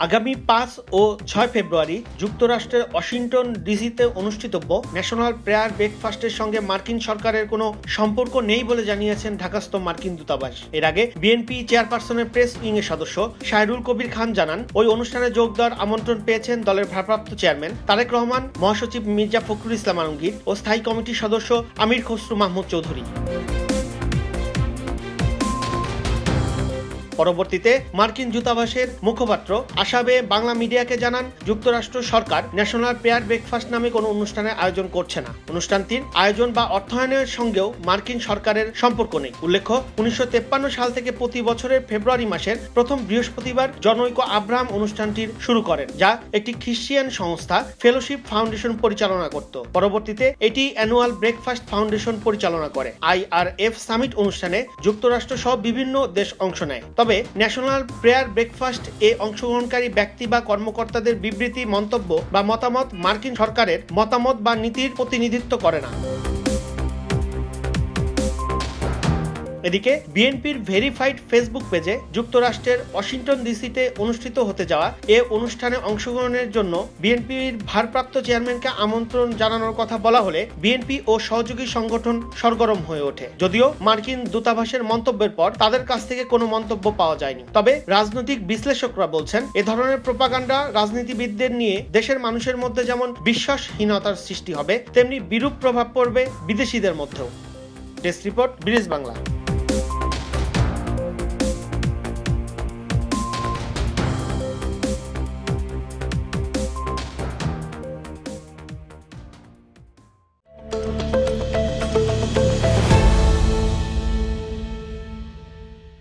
আগামী পাঁচ ও ছয় ফেব্রুয়ারি যুক্তরাষ্ট্রের ওয়াশিংটন ডিসিতে অনুষ্ঠিতব্য ন্যাশনাল প্রেয়ার ব্রেকফাস্টের সঙ্গে মার্কিন সরকারের কোনো সম্পর্ক নেই বলে জানিয়েছেন ঢাকাস্থ মার্কিন দূতাবাস। এর আগে বিএনপি চেয়ারপারসনের প্রেস উইং এর সদস্য শাহরুল কবির খান জানান, ওই অনুষ্ঠানে যোগ দেওয়ার আমন্ত্রণ পেয়েছেন দলের ভারপ্রাপ্ত চেয়ারম্যান তারেক রহমান, মহাসচিব মির্জা ফখরুল ইসলাম আলমগীর ও স্থায়ী কমিটির সদস্য আমির খসরু মাহমুদ চৌধুরী। পরবর্তীতে মার্কিন দূতাবাসের মুখপাত্র আশাবে বাংলা মিডিয়াকে জানান, যুক্তরাষ্ট্র সরকার ন্যাশনাল প্রেয়ার ব্রেকফাস্ট নামে কোনো অনুষ্ঠানের আয়োজন করছে না। অনুষ্ঠানটির আয়োজন বা অর্থায়নের সঙ্গেও মার্কিন সরকারের সম্পর্ক নেই। উল্লেখ্য, উনিশশো সাল থেকে প্রতি বছরের ফেব্রুয়ারি মাসের প্রথম বৃহস্পতিবার জনৈক আব্রাহাম অনুষ্ঠানটির শুরু করেন, যা একটি খ্রিস্টিয়ান সংস্থা ফেলোশিপ ফাউন্ডেশন পরিচালনা করত। পরবর্তীতে এটি অ্যানুয়াল ব্রেকফাস্ট ফাউন্ডেশন পরিচালনা করে। আইআরএফ সামিট অনুষ্ঠানে যুক্তরাষ্ট্র সহ বিভিন্ন দেশ অংশ নেয়। তবে ন্যাশনাল প্রেয়ার ব্রেকফাস্ট এ অংশগ্রহণকারী ব্যক্তি বা কর্মকর্তাদের বিবৃতি, মন্তব্য বা মতামত মার্কিন সরকারের মতামত বা নীতির প্রতিনিধিত্ব করে না। এদিকে বিএনপির ভেরিফাইড ফেসবুক পেজে যুক্তরাষ্ট্রের ওয়াশিংটন ডিসিতে অনুষ্ঠিত হতে যাওয়া এ অনুষ্ঠানে অংশগ্রহণের জন্য বিএনপির ভারপ্রাপ্ত চেয়ারম্যানকে আমন্ত্রণ জানানোর কথা বলা হলে বিএনপি ও সহযোগী সংগঠন সরগরম হয়ে ওঠে। যদিও মার্কিন দূতাবাসের মন্তব্যের পর তাদের কাছ থেকে কোনো মন্তব্য পাওয়া যায়নি। তবে রাজনৈতিক বিশ্লেষকরা বলছেন, এ ধরনের প্রপাগান্ডা রাজনীতিবিদদের নিয়ে দেশের মানুষের মধ্যে যেমন বিশ্বাসহীনতার সৃষ্টি হবে, তেমনি বিরূপ প্রভাব পড়বে বিদেশিদের মধ্যেও। Test report bridge Bangla.